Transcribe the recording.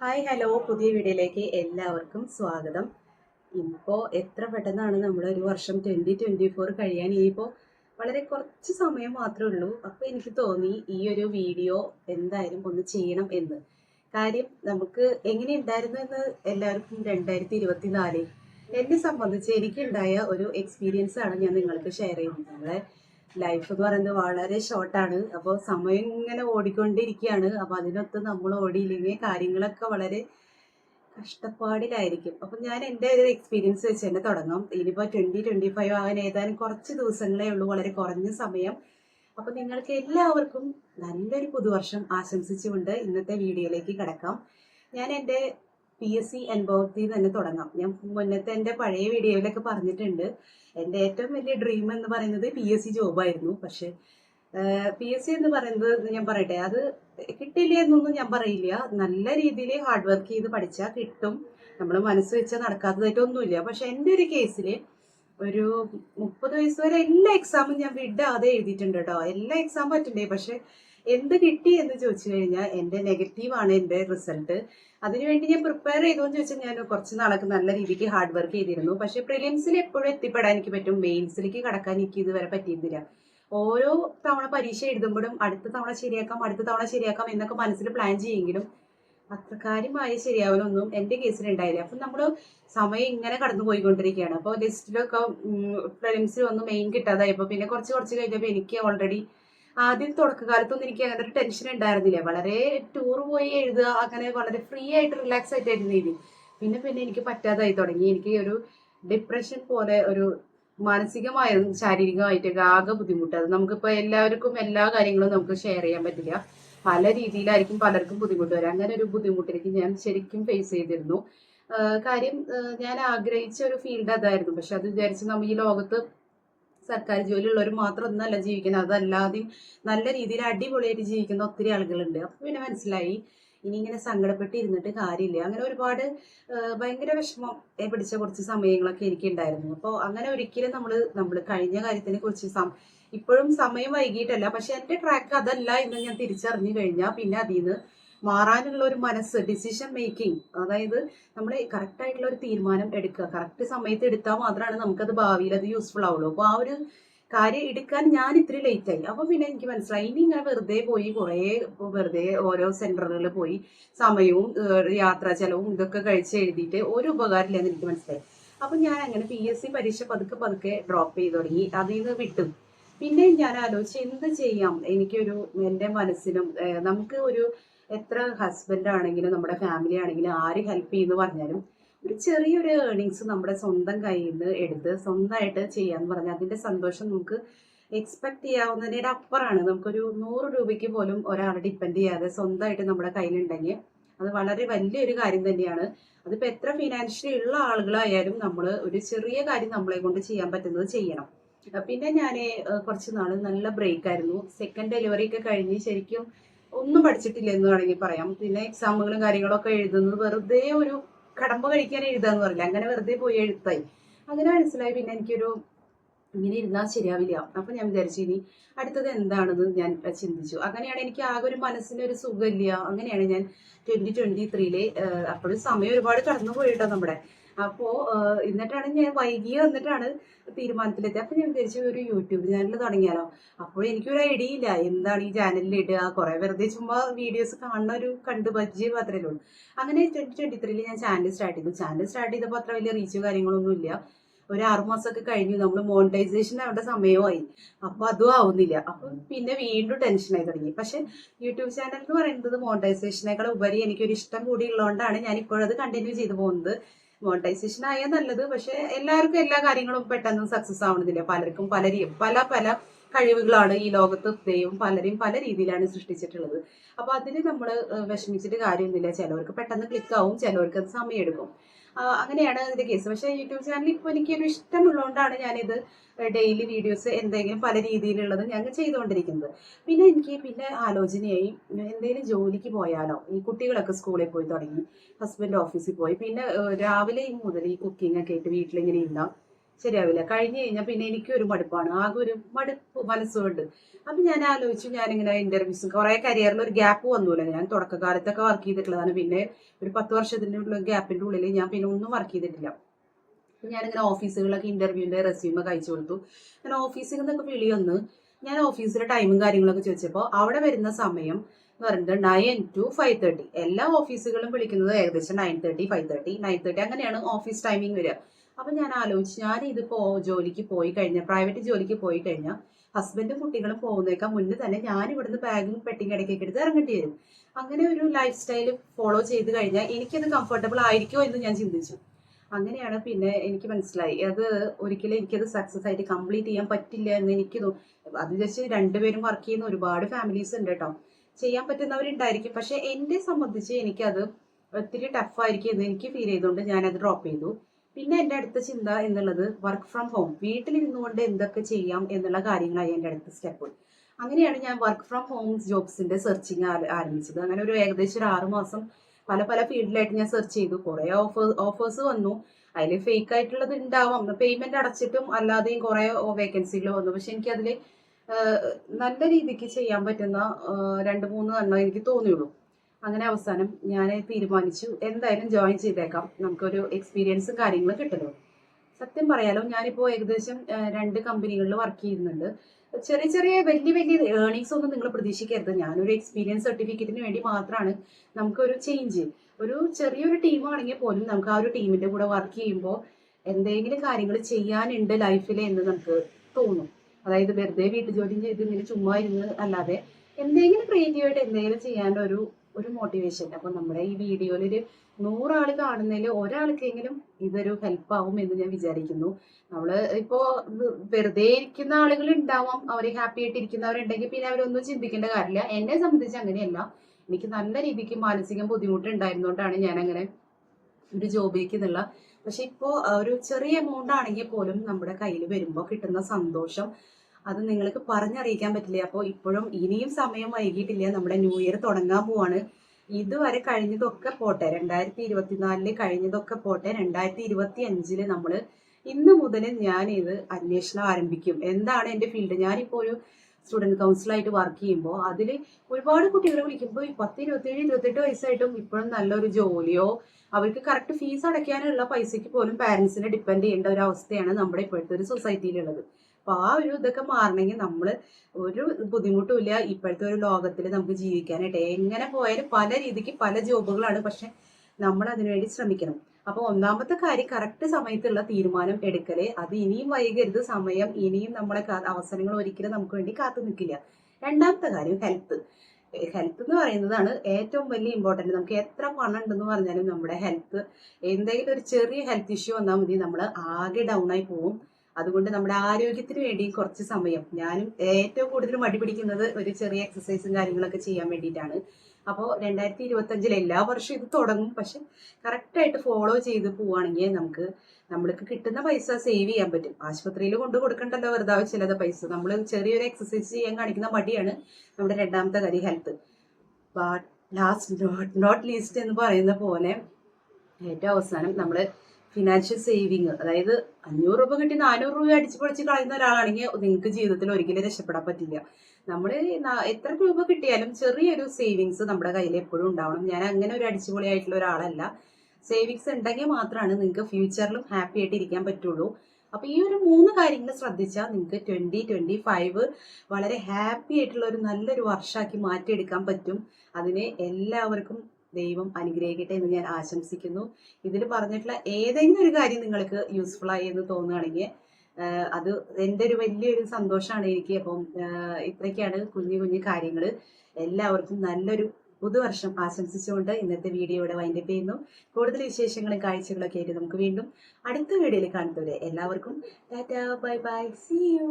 Hi hello. പുതിയ വീഡിയോയിലേക്ക് എല്ലാവർക്കും സ്വാഗതം. ഇപ്പോൾ എത്ര പെട്ടെന്നാണ് നമ്മൾ ഒരു വർഷം ട്വന്റി ട്വന്റി ഫോർ കഴിയാൻ. ഇനിയിപ്പോൾ വളരെ കുറച്ച് സമയം മാത്രമേ ഉള്ളൂ. അപ്പോൾ എനിക്ക് തോന്നി ഈ ഒരു വീഡിയോ എന്തായാലും ഒന്ന് ചെയ്യണം എന്ന്. കാര്യം നമുക്ക് എങ്ങനെ ഉണ്ടായിരുന്നു എന്ന് എല്ലാവർക്കും രണ്ടായിരത്തി ഇരുപത്തി നാല് എന്നെ സംബന്ധിച്ച് എനിക്കുണ്ടായ ഒരു എക്സ്പീരിയൻസ് ആണ് ഞാൻ നിങ്ങൾക്ക് ഷെയർ ചെയ്യുന്നത്. ലൈഫ് എന്ന് പറയുന്നത് വളരെ ഷോർട്ടാണ് അപ്പോൾ സമയം ഇങ്ങനെ ഓടിക്കൊണ്ടിരിക്കുകയാണ്. അപ്പോൾ അതിനൊത്ത് നമ്മൾ ഓടിയില്ലെങ്കിൽ കാര്യങ്ങളൊക്കെ വളരെ കഷ്ടപ്പാടിലായിരിക്കും. അപ്പം ഞാൻ എന്റെ ഒരു എക്സ്പീരിയൻസ് വെച്ച് തന്നെ തുടങ്ങാം. ഇനിയിപ്പോൾ ട്വന്റി ട്വന്റി ഫൈവ് ആകാൻ ഏതാനും കുറച്ച് ദിവസങ്ങളേ ഉള്ളൂ വളരെ കുറഞ്ഞ സമയം. അപ്പം നിങ്ങൾക്ക് എല്ലാവർക്കും നല്ലൊരു പുതുവർഷം ആശംസിച്ചുകൊണ്ട് ഇന്നത്തെ വീഡിയോയിലേക്ക് കിടക്കാം. ഞാൻ എന്റെ പി എസ് സി അനുഭവത്തിൽ തന്നെ തുടങ്ങാം. ഞാൻ മുന്നത്തെ എന്റെ പഴയ വീഡിയോയിലൊക്കെ പറഞ്ഞിട്ടുണ്ട്. എന്റെ ഏറ്റവും വലിയ ഡ്രീം എന്ന് പറയുന്നത് പി എസ് സി ജോബായിരുന്നു പക്ഷേ പി എസ് സി എന്ന് പറയുന്നത് ഞാൻ പറയട്ടെ അത് കിട്ടില്ല എന്നൊന്നും ഞാൻ പറയില്ല. നല്ല രീതിയിൽ ഹാർഡ് വർക്ക് ചെയ്ത് പഠിച്ചാൽ കിട്ടും. നമ്മൾ മനസ്സ് വെച്ചാൽ നടക്കാത്തതായിട്ടൊന്നുമില്ല. പക്ഷെ എന്റെ ഒരു കേസിൽ ഒരു മുപ്പത് വയസ്സ് വരെ എല്ലാ എക്സാമും ഞാൻ വിടാതെ എഴുതിയിട്ടുണ്ട് കേട്ടോ. എല്ലാ എക്സാം പറ്റണ്ടേ? പക്ഷെ എന്ത് കിട്ടി എന്ന് ചോദിച്ചു കഴിഞ്ഞാൽ എന്റെ നെഗറ്റീവാണ് എന്റെ റിസൾട്ട് അതിനുവേണ്ടി ഞാൻ പ്രിപ്പയർ ചെയ്തോന്ന് ചോദിച്ചാൽ ഞാൻ കുറച്ച് നാളൊക്കെ നല്ല രീതിക്ക് ഹാർഡ് വർക്ക് ചെയ്തിരുന്നു. പക്ഷേ പ്രിലിംസിൽ എപ്പോഴും എത്തിപ്പെടാൻ എനിക്ക് പറ്റും. മെയിൻസിലേക്ക് കടക്കാൻ എനിക്ക് ഇതുവരെ പറ്റിയിരുന്നില്ല. ഓരോ തവണ പരീക്ഷ എഴുതുമ്പോഴും അടുത്ത തവണ ശരിയാക്കാം അടുത്ത തവണ ശരിയാക്കാം എന്നൊക്കെ മനസ്സിൽ പ്ലാൻ ചെയ്യുമെങ്കിലും അത്ര കാര്യമായ ശരിയാവലൊന്നും എന്റെ കേസിൽ ഉണ്ടായില്ല. അപ്പം നമ്മൾ സമയം ഇങ്ങനെ കടന്നു പോയിക്കൊണ്ടിരിക്കുകയാണ് അപ്പോൾ ലിസ്റ്റിലൊക്കെ പ്രിലിംസിൽ ഒന്ന് മെയിൻ കിട്ടാതായപ്പോൾ പിന്നെ കുറച്ച് കുറച്ച് കഴിഞ്ഞപ്പോൾ എനിക്ക് ഓൾറെഡി ആദ്യം തുടക്കകാലത്തൊന്നും എനിക്ക് അങ്ങനെ ഒരു ടെൻഷൻ ഉണ്ടായിരുന്നില്ല. വളരെ ടൂർ പോയി എഴുതുക അങ്ങനെ വളരെ ഫ്രീ ആയിട്ട് റിലാക്സ് ആയിട്ട് എഴുതി പിന്നെ പിന്നെ എനിക്ക് പറ്റാതായി തുടങ്ങി. എനിക്ക് ഒരു ഡിപ്രഷൻ പോലെ ഒരു മാനസികമായും ശാരീരികമായിട്ടൊക്കെ ആകെ ബുദ്ധിമുട്ട്. അത് നമുക്കിപ്പോൾ എല്ലാവർക്കും എല്ലാ കാര്യങ്ങളും നമുക്ക് ഷെയർ ചെയ്യാൻ പറ്റില്ല. പല രീതിയിലായിരിക്കും പലർക്കും ബുദ്ധിമുട്ട് വരും അങ്ങനെ ഒരു ബുദ്ധിമുട്ടിലേക്ക് ഞാൻ ശരിക്കും ഫേസ് ചെയ്തിരുന്നു. കാര്യം ഞാൻ ആഗ്രഹിച്ച ഒരു ഫീൽഡ് അതായിരുന്നു. പക്ഷെ അത് വിചാരിച്ച് നമ്മൾ ഈ ലോകത്ത് സർക്കാർ ജോലി ഉള്ളവർ മാത്രം ഒന്നല്ല ജീവിക്കുന്നത്. അതല്ലാതെയും നല്ല രീതിയിൽ അടിപൊളിയായിട്ട് ജീവിക്കുന്ന ഒത്തിരി ആളുകളുണ്ട്. അപ്പം പിന്നെ മനസ്സിലായി. ഇനി ഇങ്ങനെ സങ്കടപ്പെട്ട് ഇരുന്നിട്ട് കാര്യമില്ല. അങ്ങനെ ഒരുപാട് ഭയങ്കര വിഷമം പിടിച്ച കുറച്ച് സമയങ്ങളൊക്കെ എനിക്ക് ഉണ്ടായിരുന്നു അപ്പോൾ അങ്ങനെ ഒരിക്കലും നമ്മൾ നമ്മൾ കഴിഞ്ഞ കാര്യത്തിനെ കുറിച്ച് സം ഇപ്പോഴും സമയം വൈകിട്ടല്ല പക്ഷെ എന്റെ ട്രാക്ക് അതല്ല എന്ന് ഞാൻ തിരിച്ചറിഞ്ഞു കഴിഞ്ഞാൽ പിന്നെ അതിൽ നിന്ന് മാറാനുള്ള ഒരു മനസ്സ് ഡിസിഷൻ മേക്കിംഗ് അതായത് നമ്മൾ കറക്റ്റ് ആയിട്ടുള്ള ഒരു തീരുമാനം എടുക്കുക. കറക്റ്റ് സമയത്ത് എടുത്താൽ മാത്രമാണ് നമുക്കത് ഭാവിയിൽ അത് യൂസ്ഫുൾ ആവുള്ളൂ. അപ്പോൾ ആ ഒരു കാര്യം എടുക്കാൻ ഞാൻ ഇത്തിരി ലേറ്റ് ആയി. അപ്പോൾ പിന്നെ എനിക്ക് മനസ്സിലായി. ഇനി ഇങ്ങനെ വെറുതെ പോയി കുറേ വെറുതെ ഓരോ സെന്ററുകളിൽ പോയി സമയവും യാത്രാ ചെലവും ഇതൊക്കെ കഴിച്ച് എഴുതിയിട്ട് ഒരു ഉപകാരമില്ലെന്ന് എനിക്ക് മനസ്സിലായി. അപ്പം ഞാൻ അങ്ങനെ പി എസ് സി പരീക്ഷ പതുക്കെ പതുക്കെ ഡ്രോപ്പ് ചെയ്ത് തുടങ്ങി. അതിൽ നിന്ന് വിട്ടു. പിന്നെ ഞാൻ ആലോചിച്ച് എന്ത് ചെയ്യാം? എനിക്കൊരു എന്റെ മനസ്സിനും നമുക്ക് ഒരു എത്ര ഹസ്ബൻഡ് ആണെങ്കിലും നമ്മുടെ ഫാമിലി ആണെങ്കിലും ആര് ഹെൽപ്പ് ചെയ്യുന്നു പറഞ്ഞാലും ഒരു ചെറിയൊരു ഏർണിങ്സ് നമ്മുടെ സ്വന്തം കയ്യിൽ നിന്ന് എടുത്ത് സ്വന്തമായിട്ട് ചെയ്യാന്ന് പറഞ്ഞാൽ അതിന്റെ സന്തോഷം നമുക്ക് എക്സ്പെക്ട് ചെയ്യാവുന്നതിന്റെ അപ്പുറമാണ് നമുക്കൊരു നൂറ് രൂപയ്ക്ക് പോലും ഒരാളെ ഡിപ്പെൻഡ് ചെയ്യാതെ സ്വന്തമായിട്ട് നമ്മുടെ കയ്യിലുണ്ടെങ്കിൽ അത് വളരെ വലിയൊരു കാര്യം തന്നെയാണ്. അതിപ്പോൾ എത്ര ഫിനാൻഷ്യലി ഉള്ള ആളുകളായാലും നമ്മൾ ഒരു ചെറിയ കാര്യം നമ്മളെ കൊണ്ട് ചെയ്യാൻ പറ്റുന്നത് ചെയ്യണം. പിന്നെ ഞാൻ കുറച്ച് നാൾ നല്ല ബ്രേക്ക് ആയിരുന്നു. സെക്കൻഡ് ഡെലിവറി ഒക്കെ കഴിഞ്ഞ് ശരിക്കും ഒന്നും പഠിച്ചിട്ടില്ല എന്ന് വേണമെങ്കിൽ പറയാം. പിന്നെ എക്സാമുകളും കാര്യങ്ങളൊക്കെ എഴുതുന്നത് വെറുതെ ഒരു കടമ്പ കഴിക്കാൻ എഴുതാന്ന് പറയില്ല. അങ്ങനെ വെറുതെ പോയി എഴുത്തായി. അങ്ങനെ മനസ്സിലായി. പിന്നെ എനിക്കൊരു ഇങ്ങനെ ഇരുന്നാൽ ശരിയാവില്ല. അപ്പൊ ഞാൻ വിചാരിച്ചു ഇനി അടുത്തത് എന്താണെന്ന് ഞാൻ ചിന്തിച്ചു. അങ്ങനെയാണ് എനിക്ക് ആകെ ഒരു മനസ്സിനൊരു സുഖമില്ല. അങ്ങനെയാണ് ഞാൻ ട്വന്റി ട്വന്റി ത്രീയിലെ അപ്പോഴും സമയം ഒരുപാട് കടന്നു പോയിട്ടോ നമ്മുടെ. അപ്പോ ആഹ് എന്നിട്ടാണ് ഞാൻ വൈകി വന്നിട്ടാണ് തീരുമാനത്തിലെത്തി അപ്പോൾ ഞാൻ വിചാരിച്ചു ഒരു യൂട്യൂബ് ചാനൽ തുടങ്ങിയാലോ. അപ്പോൾ എനിക്കൊരു ഐഡിയ ഇല്ല. എന്താണ് ഈ ചാനലിൽ ഇടുക? കുറേ വെറുതെ ചുമ്മാ വീഡിയോസ് കാണുന്ന ഒരു കണ്ടു പരിചയം മാത്രമേ ഉള്ളൂ. അങ്ങനെ ട്വന്റി ട്വന്റി ത്രീയിൽ ഞാൻ ചാനൽ സ്റ്റാർട്ട് ചെയ്തു. ചാനൽ സ്റ്റാർട്ട് ചെയ്തപ്പോൾ അത്ര വലിയ റീച്ച് കാര്യങ്ങളൊന്നും ഇല്ല. ഒരു ആറുമാസമൊക്കെ കഴിഞ്ഞു. നമ്മൾ മോണിറ്റൈസേഷൻ അവിടെ സമയമായി. അപ്പോൾ അതും ആവുന്നില്ല. അപ്പൊ പിന്നെ വീണ്ടും ടെൻഷനായി തുടങ്ങി. പക്ഷേ യൂട്യൂബ് ചാനൽ എന്ന് പറയുന്നത് മോണിറ്റൈസേഷനേക്കാൾ ഉപരി എനിക്കൊരു ഇഷ്ടം കൂടി ഉള്ളതുകൊണ്ടാണ് ഞാൻ ഇപ്പോഴത് കണ്ടിന്യൂ ചെയ്തു പോകുന്നത്. മോണിറ്റൈസേഷൻ ആയാൽ നല്ലത്. പക്ഷെ എല്ലാവർക്കും എല്ലാ കാര്യങ്ങളും പെട്ടെന്ന് സക്സസ് ആവണമെന്നില്ല പലർക്കും പല പല പല കഴിവുകളാണ് ഈ ലോകത്ത് ദൈവം പലരെയും പല രീതിയിലാണ് സൃഷ്ടിച്ചിട്ടുള്ളത്. അപ്പോൾ അതിൽ നമ്മൾ വിഷമിച്ചിട്ട് കാര്യമൊന്നുമില്ല. ചിലവർക്ക് പെട്ടെന്ന് ക്ലിക്കാവും ചിലവർക്ക് അത് സമയമെടുക്കും. അങ്ങനെയാണ് ഇതിന്റെ കേസ് പക്ഷേ യൂട്യൂബ് ചാനൽ ഇപ്പോൾ എനിക്കൊരു ഇഷ്ടമുള്ളതുകൊണ്ടാണ് ഞാനിത് ഡെയിലി വീഡിയോസ് എന്തെങ്കിലും പല രീതിയിലുള്ളത് ഞങ്ങൾ ചെയ്തുകൊണ്ടിരിക്കുന്നത്. പിന്നെ എനിക്ക് പിന്നെ ആലോചനയായി എന്തെങ്കിലും ജോലിക്ക് പോയാലോ? ഈ കുട്ടികളൊക്കെ സ്കൂളിൽ പോയി തുടങ്ങി ഹസ്ബൻഡ് ഓഫീസിൽ പോയി. പിന്നെ രാവിലെ മുതൽ ഈ കുക്കിംഗ് ഒക്കെ ആയിട്ട് വീട്ടിലിങ്ങനെ ഇരുന്ന ശരിയാവില്ല. കഴിഞ്ഞു കഴിഞ്ഞാൽ പിന്നെ എനിക്കും ഒരു മടുപ്പാണ്. ആകെ ഒരു മടുപ്പ് മനസ്സുകൊണ്ട്. അപ്പം ഞാൻ ആലോചിച്ചു ഞാനിങ്ങനെ ഇന്റർവ്യൂസ് കുറേ കരിയറിൽ ഒരു ഗ്യാപ്പ് വന്നൂല. ഞാൻ തുടക്കകാലത്തൊക്കെ വർക്ക് ചെയ്തിട്ടുള്ളതാണ്. പിന്നെ ഒരു പത്ത് ഗ്യാപ്പിന്റെ ഗ്യാപ്പിന്റെ ഉള്ളിൽ ഞാൻ പിന്നെ ഒന്നും വർക്ക് ചെയ്തിട്ടില്ല. ഞാനിങ്ങനെ ഓഫീസുകളൊക്കെ ഇന്റർവ്യൂവിന്റെ റെസ്യൂമൊക്കെ അയച്ചു കൊടുത്തു. ഞാൻ ഓഫീസിൽ നിന്നൊക്കെ വിളി വന്ന് ഞാൻ ഓഫീസിലെ ടൈമും കാര്യങ്ങളൊക്കെ ചോദിച്ചപ്പോൾ അവിടെ വരുന്ന സമയം എന്ന് പറയുന്നത് നയൻ ടു ഫൈവ് തേർട്ടി എല്ലാ ഓഫീസുകളും വിളിക്കുന്നത് ഏകദേശം nine thirty five thirty nine thirty അങ്ങനെയാണ് ഓഫീസ് ടൈമിംഗ് വരിക. അപ്പം ഞാൻ ആലോചിച്ച് ഞാൻ ഇതിപ്പോ ജോലിക്ക് പോയി കഴിഞ്ഞാൽ പ്രൈവറ്റ് ജോലിക്ക് പോയി കഴിഞ്ഞാൽ ഹസ്ബൻഡും കുട്ടികളും പോകുന്നേക്കാൾ മുന്നേ തന്നെ ഞാൻ ഇവിടുന്ന് ബാഗും പെട്ടിയും ഇടയ്ക്കൊക്കെ എടുത്ത് ഇറങ്ങേണ്ടി വരും. അങ്ങനെ ഒരു ലൈഫ് സ്റ്റൈൽ ഫോളോ ചെയ്ത് കഴിഞ്ഞാൽ എനിക്കത് കംഫർട്ടബിൾ ആയിരിക്കുമോ എന്ന് ഞാൻ ചിന്തിച്ചു. അങ്ങനെയാണ് പിന്നെ എനിക്ക് മനസ്സിലായി. അത് ഒരിക്കലും എനിക്കത് സക്സസ് ആയിട്ട് കംപ്ലീറ്റ് ചെയ്യാൻ പറ്റില്ല എന്ന് എനിക്ക് അത് ജസ്റ്റ് രണ്ടുപേരും വർക്ക് ചെയ്യുന്ന ഒരുപാട് ഫാമിലീസ് ഉണ്ട് കേട്ടോ. ചെയ്യാൻ പറ്റുന്നവരുണ്ടായിരിക്കും. പക്ഷെ എന്നെ സംബന്ധിച്ച് എനിക്കത് ഒത്തിരി ടഫായിരിക്കും എന്ന് എനിക്ക് ഫീൽ ചെയ്തുകൊണ്ട് ഞാനത് ഡ്രോപ്പ് ചെയ്തു. പിന്നെ എന്റെ അടുത്ത ചിന്ത എന്നുള്ളത് വർക്ക് ഫ്രം ഹോം വീട്ടിലിരുന്നുകൊണ്ട് എന്തൊക്കെ ചെയ്യാം എന്നുള്ള കാര്യങ്ങളായി എന്റെ അടുത്ത സ്റ്റെപ്പ് അങ്ങനെയാണ് ഞാൻ വർക്ക് ഫ്രം ഹോം ജോബ്സിന്റെ സെർച്ചിങ് ആരംഭിച്ചത്. അങ്ങനെ ഒരു ഏകദേശം ഒരു ആറുമാസം പല പല ഫീൽഡിലായിട്ട് ഞാൻ സെർച്ച് ചെയ്തു. കുറേ ഓഫർ ഓഫേഴ്സ് വന്നു. അതിൽ ഫേക്ക് ആയിട്ടുള്ളത് ഉണ്ടാവാം പേയ്മെന്റ് അടച്ചിട്ടും അല്ലാതെയും കുറേ വേക്കൻസികൾ വന്നു. പക്ഷെ എനിക്കതിൽ നല്ല രീതിക്ക് ചെയ്യാൻ പറ്റുന്ന രണ്ട് മൂന്ന് എണ്ണം എനിക്ക് തോന്നിയുള്ളൂ. അങ്ങനെ അവസാനം ഞാൻ തീരുമാനിച്ചു. എന്തായാലും ജോയിൻ ചെയ്തേക്കാം. നമുക്കൊരു എക്സ്പീരിയൻസും കാര്യങ്ങളും കിട്ടുമല്ലോ സത്യം പറയാലോ ഞാനിപ്പോൾ ഏകദേശം രണ്ട് കമ്പനികളിൽ വർക്ക് ചെയ്യുന്നുണ്ട്. ചെറിയ ചെറിയ വലിയ വലിയ ഏർണിങ്സ് ഒന്നും നിങ്ങൾ പ്രതീക്ഷിക്കരുത്. ഞാനൊരു എക്സ്പീരിയൻസ് സർട്ടിഫിക്കറ്റിന് വേണ്ടി മാത്രമാണ് നമുക്കൊരു ചേഞ്ച് ഒരു ചെറിയൊരു ടീമാണെങ്കിൽ പോലും നമുക്ക് ആ ഒരു ടീമിന്റെ കൂടെ വർക്ക് ചെയ്യുമ്പോൾ എന്തെങ്കിലും കാര്യങ്ങൾ ചെയ്യാനുണ്ട് ലൈഫിൽ എന്ന് നമുക്ക് തോന്നും. അതായത് വെറുതെ വീട്ടു ജോലി ചെയ്ത് ഇങ്ങനെ ചുമ്മാ ഇരുന്ന് അല്ലാതെ എന്തെങ്കിലും ക്രിയേറ്റീവായിട്ട് എന്തെങ്കിലും ചെയ്യാനുള്ള ഒരു മോട്ടിവേഷൻ അപ്പൊ നമ്മുടെ ഈ വീഡിയോയിൽ ഒരു നൂറാൾ കാണുന്നതിൽ ഒരാൾക്കെങ്കിലും ഇതൊരു ഹെൽപ്പ് ആവും എന്ന് ഞാൻ വിചാരിക്കുന്നു. നമ്മൾ ഇപ്പോ വെ- വെറുതെ ഇരിക്കുന്ന ആളുകൾ ഉണ്ടാവാം. അവർ ഹാപ്പി ആയിട്ട് ഇരിക്കുന്നവരുണ്ടെങ്കിൽ പിന്നെ അവരൊന്നും ചിന്തിക്കേണ്ട കാര്യമില്ല. എന്നെ സംബന്ധിച്ച് അങ്ങനെയല്ല. എനിക്ക് നല്ല രീതിക്ക് മാനസിക ബുദ്ധിമുട്ട് ഉണ്ടായിരുന്നുകൊണ്ടാണ് ഞാൻ അങ്ങനെ ഒരു ജോബിലേക്ക് എന്നുള്ള. പക്ഷെ ഇപ്പോ ഒരു ചെറിയ എമൗണ്ട് ആണെങ്കിൽ പോലും നമ്മുടെ കയ്യിൽ വരുമ്പോൾ കിട്ടുന്ന സന്തോഷം അത് നിങ്ങൾക്ക് പറഞ്ഞറിയിക്കാൻ പറ്റില്ല? അപ്പോൾ ഇപ്പോഴും ഇനിയും സമയം വൈകിട്ടില്ല. നമ്മുടെ ന്യൂ ഇയർ തുടങ്ങാൻ പോവാണ്. ഇതുവരെ കഴിഞ്ഞതൊക്കെ പോട്ടെ. രണ്ടായിരത്തി ഇരുപത്തിനാലിൽ കഴിഞ്ഞതൊക്കെ പോട്ടെ. രണ്ടായിരത്തി ഇരുപത്തി അഞ്ചിൽ നമ്മൾ ഇന്ന് മുതൽ ഞാൻ ഇത് അന്വേഷണം ആരംഭിക്കും. എന്താണ് എന്റെ ഫീൽഡ്? ഞാനിപ്പോൾ ഒരു സ്റ്റുഡന്റ് കൗൺസിലായിട്ട് വർക്ക് ചെയ്യുമ്പോൾ അതിൽ ഒരുപാട് കുട്ടികളെ വിളിക്കുമ്പോൾ ഈ പത്ത് ഇരുപത്തേഴ് ഇരുപത്തെട്ട് വയസ്സായിട്ടും ഇപ്പോഴും നല്ലൊരു ജോലിയോ അവർക്ക് കറക്റ്റ് ഫീസ് അടയ്ക്കാനുള്ള പൈസയ്ക്ക് പോലും പാരൻസിനെ ഡിപ്പെൻഡ് ചെയ്യേണ്ട ഒരു അവസ്ഥയാണ് നമ്മുടെ ഇപ്പോഴത്തെ ഒരു സൊസൈറ്റിയിലുള്ളത് അപ്പൊ ആ ഒരു ഇതൊക്കെ മാറണമെങ്കിൽ നമ്മൾ ഒരു ബുദ്ധിമുട്ടുമില്ല. ഇപ്പോഴത്തെ ഒരു ലോകത്തിൽ നമുക്ക് ജീവിക്കാനായിട്ട് എങ്ങനെ പോയാലും പല രീതിക്ക് പല ജോബുകളാണ് പക്ഷെ നമ്മൾ അതിനുവേണ്ടി ശ്രമിക്കണം. അപ്പൊ ഒന്നാമത്തെ കാര്യം കറക്റ്റ് സമയത്തുള്ള തീരുമാനം എടുക്കൽ. അത് ഇനിയും വൈകരുത്. സമയം ഇനിയും നമ്മളെ അവസരങ്ങൾ ഒരിക്കലും നമുക്ക് വേണ്ടി കാത്തു നിൽക്കില്ല. രണ്ടാമത്തെ കാര്യം ഹെൽത്ത് ഹെൽത്ത് എന്ന് പറയുന്നതാണ് ഏറ്റവും വലിയ ഇമ്പോർട്ടന്റ് നമുക്ക് എത്ര പണം ഉണ്ടെന്ന് പറഞ്ഞാലും നമ്മുടെ ഹെൽത്ത് എന്തെങ്കിലും ഒരു ചെറിയ ഹെൽത്ത് ഇഷ്യൂ വന്നാൽ മതി. നമ്മൾ ആകെ ഡൗൺ ആയി പോവും. അതുകൊണ്ട് നമ്മുടെ ആരോഗ്യത്തിന് വേണ്ടി കുറച്ച് സമയം. ഞാനും ഏറ്റവും കൂടുതൽ മടി പിടിക്കുന്നത് ഒരു ചെറിയ എക്സസൈസും കാര്യങ്ങളൊക്കെ ചെയ്യാൻ വേണ്ടിയിട്ടാണ്. അപ്പോൾ രണ്ടായിരത്തി ഇരുപത്തി അഞ്ചിൽ എല്ലാ വർഷവും ഇത് തുടങ്ങും. പക്ഷെ കറക്റ്റായിട്ട് ഫോളോ ചെയ്ത് പോവുകയാണെങ്കിൽ നമുക്ക് നമ്മൾക്ക് കിട്ടുന്ന പൈസ സേവ് ചെയ്യാൻ പറ്റും. ആശുപത്രിയിൽ കൊണ്ടു കൊടുക്കണ്ടല്ലോ വെറുതെ ആവശ്യമില്ലാത്ത പൈസ. നമ്മൾ ചെറിയൊരു എക്സസൈസ് ചെയ്യാൻ കാണിക്കുന്ന മടിയാണ് നമ്മുടെ രണ്ടാമത്തെ കാര്യം health last not not least എന്ന് പറയുന്ന പോലെ ഏറ്റവും അവസാനം നമ്മൾ ഫിനാൻഷ്യൽ സേവിങ് അതായത് അഞ്ഞൂറ് രൂപ കിട്ടി നാനൂറ് രൂപ അടിച്ചു പൊളിച്ച് കളയുന്ന ഒരാളാണെങ്കിൽ നിങ്ങൾക്ക് ജീവിതത്തിൽ ഒരിക്കലും രക്ഷപ്പെടാൻ പറ്റില്ല. നമ്മൾ എത്ര രൂപ കിട്ടിയാലും ചെറിയൊരു സേവിങ്സ് നമ്മുടെ കയ്യിൽ എപ്പോഴും ഉണ്ടാവണം. ഞാൻ അങ്ങനെ ഒരു അടിച്ചുപൊളിയായിട്ടുള്ള ഒരാളല്ല. സേവിങ്സ് ഉണ്ടെങ്കിൽ മാത്രമാണ് നിങ്ങൾക്ക് ഫ്യൂച്ചറിലും ഹാപ്പി ആയിട്ട് ഇരിക്കാൻ പറ്റുള്ളൂ. അപ്പൊ ഈ ഒരു മൂന്ന് കാര്യങ്ങൾ ശ്രദ്ധിച്ചാൽ നിങ്ങൾക്ക് ട്വന്റി ട്വന്റി ഫൈവ് വളരെ ഹാപ്പി ആയിട്ടുള്ള ഒരു നല്ലൊരു വർഷമാക്കി മാറ്റിയെടുക്കാൻ പറ്റും. അതിനെ എല്ലാവർക്കും ദൈവം അനുഗ്രഹിക്കട്ടെ എന്ന് ഞാൻ ആശംസിക്കുന്നു. ഇതിൽ പറഞ്ഞിട്ടുള്ള ഏതെങ്കിലും ഒരു കാര്യം നിങ്ങൾക്ക് യൂസ്ഫുൾ ആയി എന്ന് തോന്നുകയാണെങ്കിൽ അത് എന്റെ ഒരു വലിയൊരു സന്തോഷമാണ് എനിക്ക്. അപ്പം ഇത്രയ്ക്കാണ് കുഞ്ഞു കുഞ്ഞു കാര്യങ്ങൾ. എല്ലാവർക്കും നല്ലൊരു പുതുവർഷം ആശംസിച്ചുകൊണ്ട് ഇന്നത്തെ വീഡിയോ ഇവിടെ വൈൻഡപ്പ് ചെയ്യുന്നു. കൂടുതൽ വിശേഷങ്ങളും കാഴ്ചകളൊക്കെ ആയിട്ട് നമുക്ക് വീണ്ടും അടുത്ത വീഡിയോയിൽ കാണുന്നവരെ എല്ലാവർക്കും tata bye bye. See you